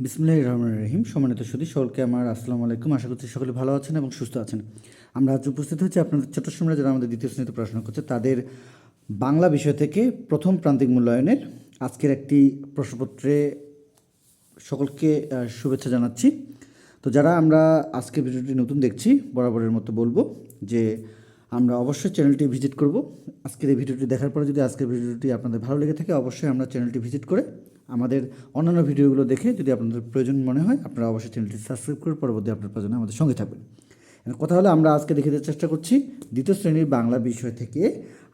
বিসমুল্লাহ রহমান রহিম। সম্মানিত সুদী সকলকে আমার আসসালামু আলাইকুম। আশা করছি সকলে ভালো আছেন এবং সুস্থ আছেন। আমরা আজ উপস্থিত হচ্ছি আপনাদের চট্টগ্রামে যারা আমাদের দ্বিতীয় শ্রেণীতে পড়াশোনা করছে, তাদের বাংলা বিষয় থেকে প্রথম প্রান্তিক মূল্যায়নের আজকের একটি প্রশ্নপত্রে সকলকে শুভেচ্ছা জানাচ্ছি। তো যারা আমরা আজকে ভিডিওটি নতুন দেখছি, বরাবরের মতো বলব যে আমরা অবশ্যই চ্যানেলটি ভিজিট করব। আজকের এই ভিডিওটি দেখার পরে যদি আজকের ভিডিওটি আপনাদের ভালো লেগে থাকে, অবশ্যই আমরা চ্যানেলটি ভিজিট করে আমাদের অন্যান্য ভিডিওগুলো দেখে যদি আপনাদের প্রয়োজন মনে হয়, আপনারা অবশ্যই চ্যানেলটি সাবস্ক্রাইব করে পরবর্তী আপনার প্রয়োজনে আমাদের সঙ্গে থাকবেন। কথা হলো, আমরা আজকে দেখে দেওয়ার চেষ্টা করছি দ্বিতীয় শ্রেণির বাংলা বিষয় থেকে।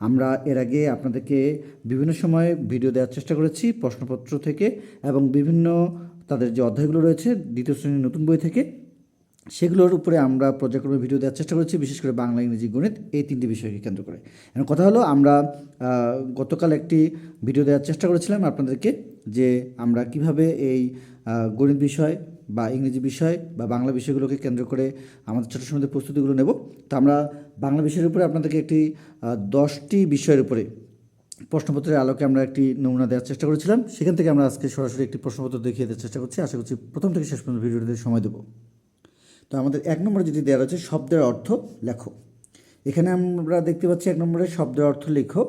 আমরা এর আগে আপনাদেরকে বিভিন্ন সময় ভিডিও দেওয়ার চেষ্টা করেছি প্রশ্নপত্র থেকে এবং বিভিন্ন তাদের যে অধ্যায়গুলো রয়েছে দ্বিতীয় শ্রেণির নতুন বই থেকে। সেগুলোর উপরে আমরা পর্যায়ক্রমে ভিডিও দেওয়ার চেষ্টা করেছি, বিশেষ করে বাংলা, ইংরেজি, গণিত এই তিনটি বিষয়কে কেন্দ্র করে। এখন কথা হলো আমরা গতকাল একটি ভিডিও দেওয়ার চেষ্টা করেছিলাম আপনাদেরকে যে আমরা কীভাবে এই গণিত বিষয় বা ইংরেজি বিষয় বা বাংলা বিষয়গুলোকে কেন্দ্র করে আমাদের ছোটো সময় প্রস্তুতিগুলো নেব। তো আমরা বাংলা বিষয়ের উপরে আপনাদেরকে একটি দশটি বিষয়ের উপরে প্রশ্নপত্রের আলোকে আমরা একটি নমুনা দেওয়ার চেষ্টা করেছিলাম। সেখান থেকে আমরা আজকে সরাসরি একটি প্রশ্নপত্র দেখিয়ে দেওয়ার চেষ্টা করছি। আশা করছি প্রথম থেকে শেষ পর্যন্ত ভিডিওতে সময় দেবো। তো আমাদের এক নম্বরে যেটি দেওয়া রয়েছে, শব্দের অর্থ লেখো। এখানে আমরা দেখতে পাচ্ছি এক নম্বরে শব্দের অর্থ লেখো।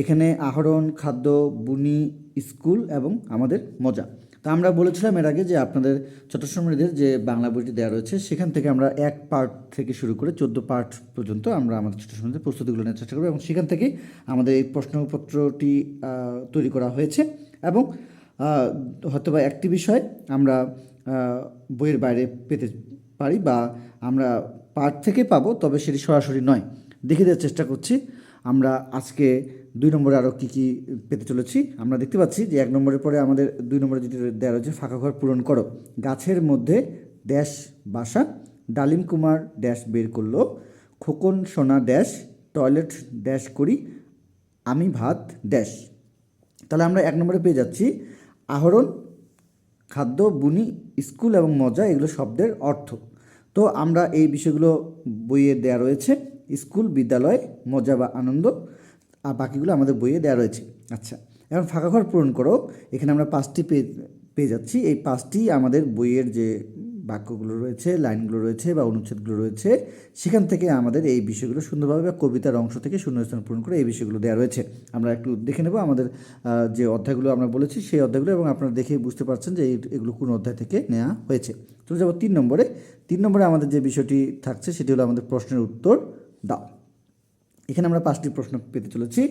এখানে আহরণ, খাদ্য, বুনি, স্কুল এবং আমাদের মজা। তা আমরা বলেছিলাম এর আগে যে আপনাদের চট্টশ্রমীদের যে বাংলা বইটি দেওয়া রয়েছে, সেখান থেকে আমরা এক পার্ট থেকে শুরু করে চোদ্দ পার্ট পর্যন্ত আমরা আমাদের চট্টশ্রমীদের প্রস্তুতিগুলো নেওয়ার চেষ্টা করব এবং সেখান থেকে আমাদের এই প্রশ্নপত্রটি তৈরি করা হয়েছে এবং হয়তোবা একটি বিষয় আমরা বইয়ের বাইরে পেতে পারি বা আমরা পাঠ থেকে পাবো, তবে সেটি সরাসরি নয়। দেখে দেওয়ার চেষ্টা করছি। আমরা আজকে দুই নম্বরে আরও কী কী পেতে চলেছি? আমরা দেখতে পাচ্ছি যে এক নম্বরের পরে আমাদের দুই নম্বরে যেটি দেওয়া রয়েছে, ফাঁকা ঘর পূরণ করো। গাছের মধ্যে ড্যাশ বাসা, ডালিম কুমার ড্যাশ বের করল, খোকন সোনা ড্যাশ, টয়লেট ড্যাশ করি, আমি ভাত ড্যাশ। তাহলে আমরা এক নম্বরে পেয়ে যাচ্ছি আহরণ খাদ্য, বুনি, স্কুল এবং মজা এগুলো শব্দের অর্থ। তো আমরা এই বিষয়গুলো বইয়ে দেওয়া রয়েছে। স্কুল, বিদ্যালয়, মজা বা আনন্দ, আর বাকিগুলো আমাদের বইয়ে দেওয়া রয়েছে। আচ্ছা এখন ফাঁকা ঘর পূরণ করো। এখানে আমরা পাঁচটি পেয়ে পেয়ে যাচ্ছি। এই পাঁচটি আমাদের বইয়ের যে বাক্যগুলো রয়েছে, লাইনগুলো রয়েছে বা অনুচ্ছেদগুলো রয়েছে, সেখান থেকে আমাদের এই বিষয়গুলো সুন্দরভাবে বা কবিতার অংশ থেকে শূন্যস্থান পূরণ করে এই বিষয়গুলো দেওয়া রয়েছে। আমরা একটু দেখে নেব আমাদের যে অধ্যায়গুলো আমরা বলেছি সেই অধ্যায়গুলো এবং আপনারা দেখে বুঝতে পারছেন যে এগুলো কোন অধ্যায় থেকে নেওয়া হয়েছে। চলে যাব তিন নম্বরে। তিন নম্বরে আমাদের যে বিষয়টি থাকছে সেটি হলো আমাদের প্রশ্নের উত্তর দাও। এখানে আমরা পাঁচটি প্রশ্ন পেতে চলেছি।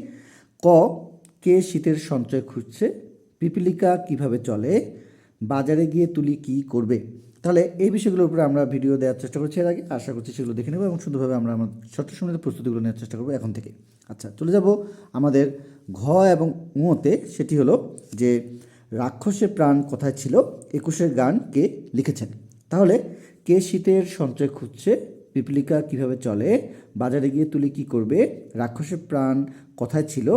ক, কে শীতের সঞ্চয় খুঁজছে? পিপিলিকা কীভাবে চলে? বাজারে গিয়ে তুলি কি করবে? তাহলে এই বিষয়গুলোর উপরে আমরা ভিডিও দেওয়ার চেষ্টা করছি এর আগে। আশা করছি সেগুলো দেখে নেব এবং সুন্দরভাবে আমরা আমার ছোট্ট সময় প্রস্তুতিগুলো নেওয়ার চেষ্টা করব এখন থেকে। আচ্ছা চলে যাব আমাদের ঘ এবং উঁতে। সেটি হলো যে রাক্ষসের প্রাণ কোথায় ছিল? একুশের গান কে লিখেছেন? তাহলে কে শীতের সঞ্চয় খুঁজছে? পিপলিকা কীভাবে চলে? বাজারে গিয়ে তুলি কি করবে? রাক্ষসের প্রাণ কোথায় ছিল?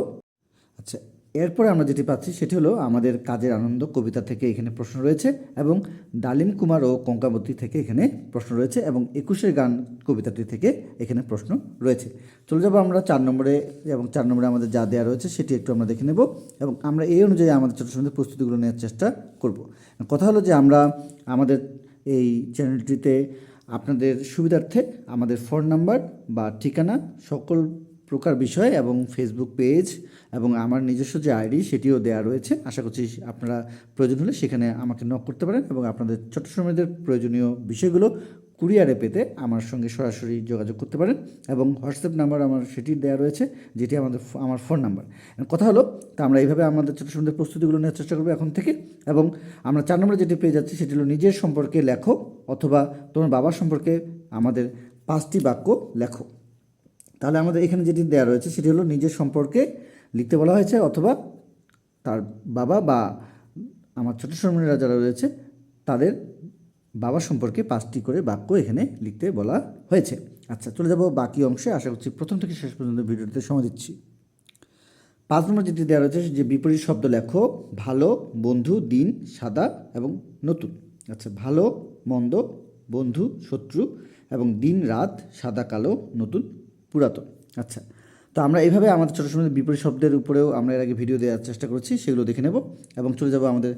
আচ্ছা এরপরে আমরা যেটি পাচ্ছি সেটি হলো আমাদের কাজের আনন্দ, কবিতা থেকে এখানে প্রশ্ন রয়েছে এবং ডালিম কুমার ও কঙ্কাবতী থেকে এখানে প্রশ্ন রয়েছে এবং একুশের গান কবিতাটি থেকে এখানে প্রশ্ন রয়েছে। চলে যাব আমরা চার নম্বরে এবং চার নম্বরে আমাদের যা দেওয়া রয়েছে সেটি একটু আমরা দেখে নেব এবং আমরা এই অনুযায়ী আমাদের ছোটো ছোটো প্রস্তুতিগুলো নেওয়ার চেষ্টা করব। কথা হলো যে আমরা আমাদের এই চ্যানেলটিতে আপনাদের সুবিধার্থে আমাদের ফোন নাম্বার বা ঠিকানা সকল প্রকার বিষয় এবং ফেসবুক পেজ এবং আমার নিজস্ব যে আইডি সেটিও দেওয়া রয়েছে। আশা করছি আপনারা প্রয়োজন হলে সেখানে আমাকে নক করতে পারেন এবং আপনাদের ছোট সময়দের প্রয়োজনীয় বিষয়গুলো কুরিয়ারে পেতে আমার সঙ্গে সরাসরি যোগাযোগ করতে পারেন এবং হোয়াটসঅ্যাপ নাম্বার আমার সেটি দেওয়া রয়েছে, যেটি আমাদের আমার ফোন নাম্বার কথা হলো, তা আমরা এইভাবে আমাদের ছোটো সময় প্রস্তুতিগুলো নেওয়ার চেষ্টা করব এখন থেকে এবং আমরা চার নম্বরে যেটি পেয়ে যাচ্ছি সেটি হলো নিজের সম্পর্কে লেখো অথবা তোমার বাবার সম্পর্কে আমাদের পাঁচটি বাক্য লেখো। তাহলে আমাদের এখানে যেটি দেওয়া রয়েছে সেটি হলো নিজের সম্পর্কে লিখতে বলা হয়েছে অথবা তার বাবা বা আমার ছোট শ্রমণীরা যারা রয়েছে, তাদের বাবা সম্পর্কে পাঁচটি করে বাক্য এখানে লিখতে বলা হয়েছে। আচ্ছা চলে যাব বাকি অংশে। আশা করছি প্রথম থেকে শেষ পর্যন্ত ভিডিওতে সময় দিচ্ছি। পাঁচ নম্বর যেটি দেওয়া রয়েছে যে বিপরীত শব্দ লেখো, ভালো, বন্ধু, দিন, সাদা এবং নতুন। আচ্ছা ভালো, মন্দ, বন্ধু, শত্রু এবং দিন, রাত, সাদা, কালো, নতুন। পুরাতন। আচ্ছা তো আমরা এইভাবে আমাদের ছোটো সময় বিপরীত শব্দের উপরেও আমরা এর আগে ভিডিও দেওয়ার চেষ্টা করেছি, সেগুলো দেখে নেব এবং চলে যাব আমাদের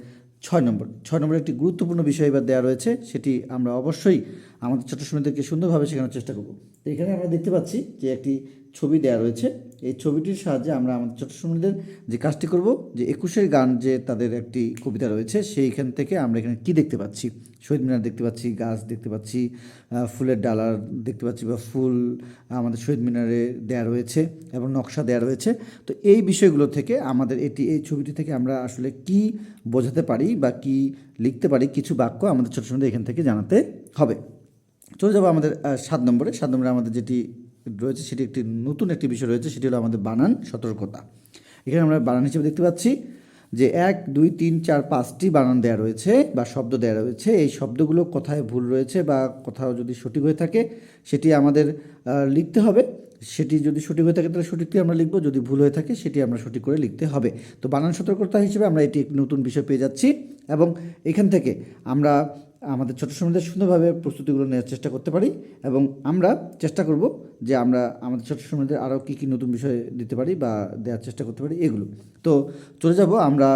ছয় নম্বর। ছয় নম্বর একটি গুরুত্বপূর্ণ বিষয় এবার দেওয়া রয়েছে, সেটি আমরা অবশ্যই আমাদের ছোটো সময়দেরকে সুন্দরভাবে শেখানোর চেষ্টা করব। তো এখানে আমরা দেখতে পাচ্ছি যে একটি ছবি দেওয়া রয়েছে। এই ছবিটির সাহায্যে আমরা আমাদের ছোট সময়দের যে কাজটি করব, যে একুশের গান যে তাদের একটি কবিতা রয়েছে, সেইখান থেকে আমরা এখানে কি দেখতে পাচ্ছি? শহীদ মিনার দেখতে পাচ্ছি, গাছ দেখতে পাচ্ছি ফুলের ডালার দেখতে পাচ্ছি বা ফুল আমাদের শহীদ মিনারে দেয়া রয়েছে এবং নকশা দেয়া রয়েছে। তো এই বিষয়গুলো থেকে আমাদের এটি, এই ছবিটি থেকে আমরা আসলে কি বোঝাতে পারি বা কি লিখতে পারি, কিছু বাক্য আমাদের ছোটো সময় এখান থেকে জানাতে হবে। চলে যাব আমাদের সাত নম্বরে। সাত নম্বরে আমাদের যেটি রয়েছে, সেটি একটি নতুন একটি বিষয় রয়েছে, সেটি হলো আমাদের বানান সতর্কতা। এখানে আমরা বানান হিসেবে দেখতে পাচ্ছি যে এক, দুই, তিন, চার, পাঁচটি বানান দেওয়া রয়েছে বা শব্দ দেওয়া রয়েছে। এই শব্দগুলো কোথায় ভুল রয়েছে বা কোথাও যদি সঠিক হয়ে থাকে, সেটি আমাদের লিখতে হবে। সেটি যদি সঠিক হয়ে থাকে, তাহলে সঠিকটি আমরা লিখব? যদি ভুল হয়ে থাকে, সেটি আমরা সঠিক করে লিখতে হবে। তো বানান সতর্কতা হিসেবে আমরা এটি নতুন বিষয় পেয়ে যাচ্ছি এবং এখান থেকে আমরা আমাদের ছোটো সময়দের সুন্দরভাবে প্রস্তুতিগুলো নেওয়ার চেষ্টা করতে পারি এবং আমরা চেষ্টা করব যে আমরা আমাদের ছোটো সময়দের আরও কী কী নতুন বিষয় দিতে পারি বা দেওয়ার চেষ্টা করতে পারি এগুলো। তো চলে যাব আমরা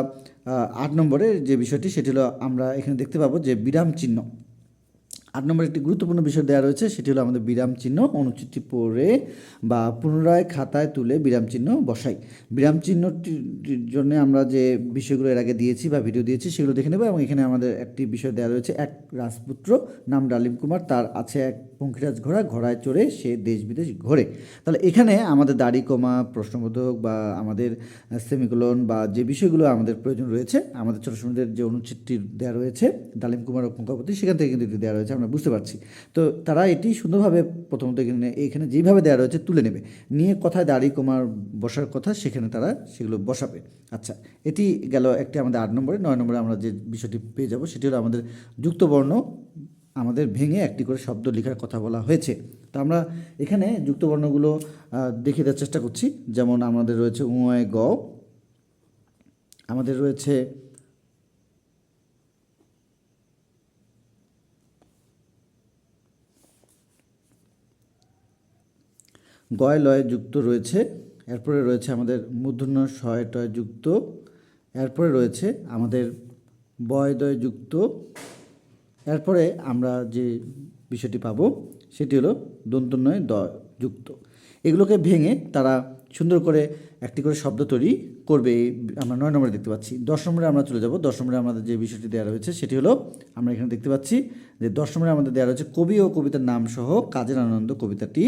আট নম্বরে যে বিষয়টি সেটি হলো আমরা এখানে দেখতে পাবো যে বিরাম চিহ্ন। আট নম্বর একটি গুরুত্বপূর্ণ বিষয় দেওয়া রয়েছে, সেটি হলো আমাদের বিরাম চিহ্ন অনুচ্ছেদটি পড়ে বা পুনরায় খাতায় তুলে বিরাম চিহ্ন বসাই। বিরাম চিহ্নটির জন্য আমরা যে বিষয়গুলো এর আগে দিয়েছি বা ভিডিও দিয়েছি, সেগুলো দেখে নেব এবং এখানে আমাদের একটি বিষয় দেওয়া রয়েছে, এক রাজপুত্র নাম ডালিম কুমার, তার আছে এক পঙ্খিরাজ ঘোড়া, ঘোড়ায় চড়ে সে দেশ বিদেশ ঘোরে। তাহলে এখানে আমাদের দাড়ি কমা, প্রশ্নবোধক বা আমাদের সেমিকোলন বা যে বিষয়গুলো আমাদের প্রয়োজন রয়েছে, আমাদের ছোটো সময়দের যে অনুচ্ছেদটি দেওয়া রয়েছে, ডালিম কুমার ও পঙ্কাপতি সেখান থেকে কিন্তু দেওয়া রয়েছে। আমরা বুঝতে পারছি। তো তারা এটি সুন্দরভাবে প্রথমত এখানে এখানে যেইভাবে দেওয়া রয়েছে তুলে নেবে। নিয়ে কথায় দাড়ি কমার বসার কথা, সেখানে তারা সেগুলো বসাবে। আচ্ছা এটি গেল একটি আমাদের আট নম্বরে। নয় নম্বরে আমরা যে বিষয়টি পেয়ে যাব, সেটি হলো আমাদের যুক্তবর্ণ। আমাদের ভেঙে একটি করে শব্দ লেখার কথা বলা হয়েছে। তো আমরা এখানে যুক্তবর্ণগুলো দেখিয়ে দেওয়ার চেষ্টা করছি। যেমন আমাদের রয়েছে উঁয় গ আমাদের রয়েছে গয় লয় যুক্ত রয়েছে, এরপরে রয়েছে আমাদের মূর্ধন্য শয় টয় যুক্ত, এরপরে রয়েছে আমাদের বয়দয় যুক্ত, এরপরে আমরা যে বিষয়টি পাব সেটি হলো দন্তন্বয় দ যুক্ত। এগুলোকে ভেঙে তারা সুন্দর করে একটি করে শব্দ তৈরি করবে। আমরা নয় নম্বরে দেখতে পাচ্ছি। দশ নম্বরে আমরা চলে যাব। দশ নম্বরে আমাদের যে বিষয়টি দেওয়া রয়েছে সেটি হলো, আমরা এখানে দেখতে পাচ্ছি যে দশ নম্বরে আমাদের দেওয়া রয়েছে কবি ও কবিতার নাম সহ কাজের আনন্দ কবিতাটি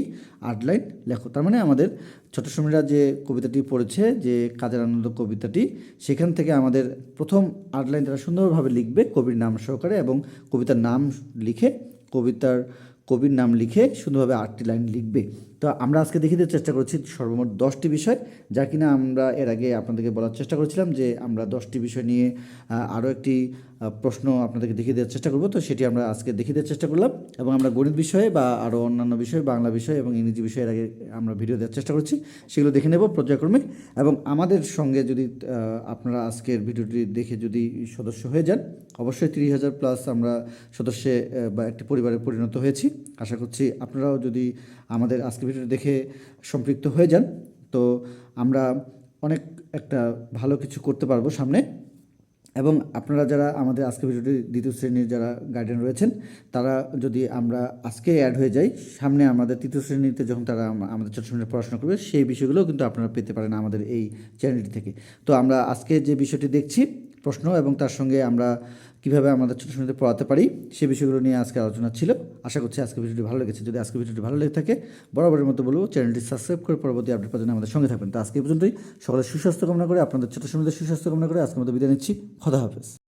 আট লাইন লেখো। তার মানে আমাদের ছোট সময়রা যে কবিতাটি পড়েছে, যে কাজের আনন্দ কবিতাটি, সেখান থেকে আমাদের প্রথম আট লাইন তারা সুন্দরভাবে লিখবে কবির নাম সহকারে এবং কবিতার নাম লিখে কবিতার কবির নাম লিখে সুন্দরভাবে আটটি লাইন লিখবে। তো আমরা আজকে দেখিয়ে দেওয়ার চেষ্টা করছি সর্বমোট দশটি বিষয়, যা কিনা আমরা এর আগে আপনাদেরকে বলার চেষ্টা করেছিলাম যে আমরা দশটি বিষয় নিয়ে আরও একটি প্রশ্ন আপনাদেরকে দেখিয়ে দেওয়ার চেষ্টা করব। তো সেটি আমরা আজকে দেখিয়ে দেওয়ার চেষ্টা করলাম এবং আমরা গণিত বিষয়ে বা আরও অন্যান্য বিষয়, বাংলা বিষয় এবং ইংরেজি বিষয়ের আগে আমরা ভিডিও দেওয়ার চেষ্টা করছি। সেগুলো দেখে নেব পর্যায়ক্রমে এবং আমাদের সঙ্গে যদি আপনারা আজকের ভিডিওটি দেখে যদি সদস্য হয়ে যান, অবশ্যই তিরিশ হাজার প্লাস আমরা সদস্যে বা একটি পরিবারে পরিণত হয়েছি। আশা করছি আপনারাও যদি আমাদের আজকের ভিডিওটি দেখে সম্পৃক্ত হয়ে যান, তো আমরা অনেক একটা ভালো কিছু করতে পারব সামনে। এবং আপনারা যারা আমাদের আজকে ভিডিওটি দ্বিতীয় শ্রেণির যারা গার্ডিয়ান রয়েছেন, তারা যদি আমরা আজকে অ্যাড হয়ে যাই, সামনে আমাদের তৃতীয় শ্রেণীতে যখন তারা আমাদের ছোটো শ্রেণীতে পড়াশোনা করবে, সেই বিষয়গুলো কিন্তু আপনারা পেতে পারেন আমাদের এই চ্যানেলটি থেকে। তো আমরা আজকে যে বিষয়টি দেখছি, প্রশ্ন এবং তার সঙ্গে আমরা কীভাবে আমাদের ছোটো শ্রেণীতে পড়াতে পারি সেই বিষয়গুলো নিয়ে আজকে আলোচনা ছিল। আশা করছি আজকে ভিডিওটি ভালো লেগেছে। যদি আজকে ভিডিওটি ভালো লেগে থাকে, বরাবরের মতো বলব, চ্যানেলটি সাবস্ক্রাইব করে পরবর্তী আপডেট জন্য আমাদের সঙ্গে থাকবেন। তো আজকে পর্যন্তই। সকলের সুস্বাস্থ্য কামনা করে, আপনাদের ছোটো শ্রেণীদের সুস্বাস্থ্য কামনা করে আজকে মতো বিদায় নিচ্ছি। খোদা হাফেজ।